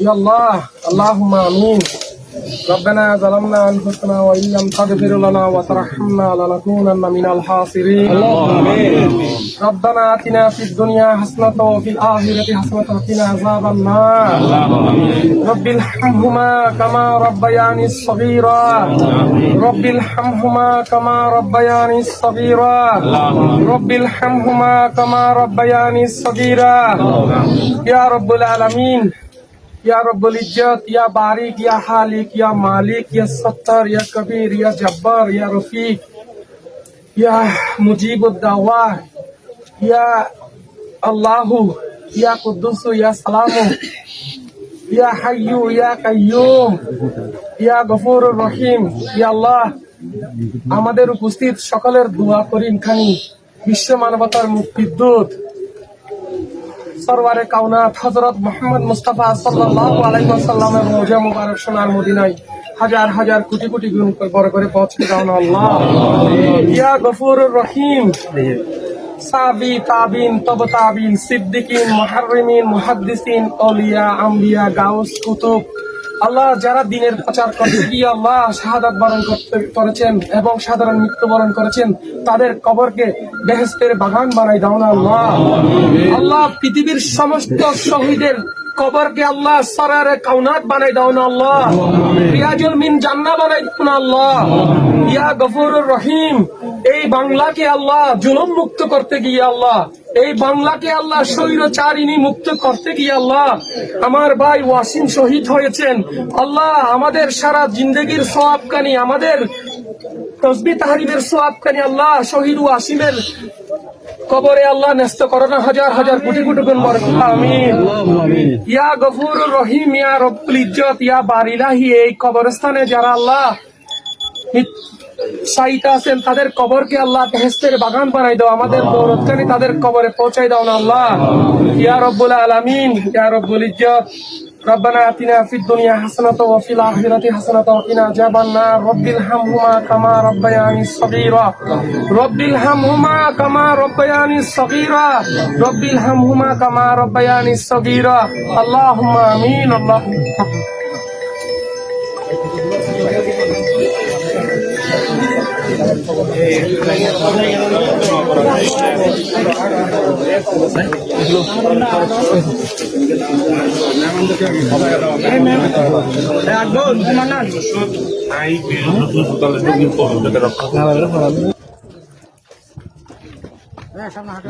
يا الله. اللهم آمين. ربنا ظلمنا أنفسنا وإن لم تغفر لنا وترحمنا لنكونن من الخاسرين. ربنا آتنا في الدنيا حسنة وفي الآخرة حسنة وقنا عذاب النار. رب ارحمهما كما ربياني صغيرا. رب ارحمهما كما ربياني صغيرا. رب ارحمهما كما ربياني صغيرا. يا رب العالمين. ইয়া রব্বুল ইজ্জত ইয়া বারিক ইয়া হালিক ইয়া মালিক ইয়া সত্তার ইয়া কবির ইয়া জব্বার ইয়া রফিক ইয়া মুজিব মুজিবুদ্দাওয়া ইয়া আল্লাহু ইয়া কুদ্দুসু ইয়া সালামু ইয়া হাইয়ু ইয়া কাইয়ুম ইয়া গফুর রহিম ইয়া আল্লাহ আমাদের উপস্থিত সকলের দোয়া করিম খানি। বিশ্ব মানবতার মুক্তি দূত। সরওয়ারে কাউনাত হজরত মোহাম্মদ মুস্তাফা সাল্লাহ আলাইসাল্লাম এবং রওজা মুবারক সোনার মদিনায় হাজার হাজার কোটি কোটি গুণ বড় করে পৌঁছে দাও না আল্লাহ। ইয়া গফুর রহিম। সাবি, তাবিন, তব তাবিন, সিদ্দিকিন মহারিমিন মুহাদ্দিসিন, অলিয়া, আম্বিয়া, গাউস, কুতুব। আল্লাহ যারা দিনের প্রচার করতে গিয়ে আল্লাহ শাহাদাত বরণ করতে করেছেন এবং সাধারণ মৃত্যুবরণ করেছেন, তাদের কবরকে বেহেস্তের বাগান বানাই দাও না আল্লাহ। আল্লাহ পৃথিবীর সমস্ত শহীদের কবরকে আল্লাহ সরারে কাউনাত বানাই দাও না আল্লাহ। রিয়াজুল মিন জান্না বানাই দাও না আল্লাহ। ইয়া গফুরুর রহিম, এই বাংলাকে আল্লাহ জুলুম মুক্ত করতে গিয়ে আল্লাহ এই বাংলাকে আল্লাহ স্বৈরচারিণী মুক্ত করতে গিয়ে আল্লাহ আমার ভাই ওয়াসিম শহীদ হয়েছেন। আল্লাহ আমাদের সারা জিন্দগির সোয়াবকানি আমাদের তসবি তাহারিমের সোয়াবকানি আল্লাহ শহীদ ওয়াসিমের কবরে আল্লাহ ন্যস্ত করো না হাজার হাজার কোটি কোটি গুণ ইয়া গফুর রহিম, ইয়া রব্বুল ইজ্জত, ইয়া বারিলাহি, এই কবরস্থানে যারা আল্লাহ সাইটা আছেন তাদের কবরকে আল্লাহ বেহেস্তের বাগান বানাই দাও আমাদের বৌরতখানি তাদের কবরে পৌঁছাই দাও না আল্লাহ ইয়া রব্বুল আলামিন ইয়া রব্বুল ইজ্জত ربنا اتنا في الدنيا حسنة وفي الآخرة حسنة وقنا عذاب النار رب ارحمهما كما ربياني صغيرا رب ارحمهما كما ربياني صغيرا رب ارحمهما كما ربياني صغيرا اللهم امين اللهم সামনে হাঁটো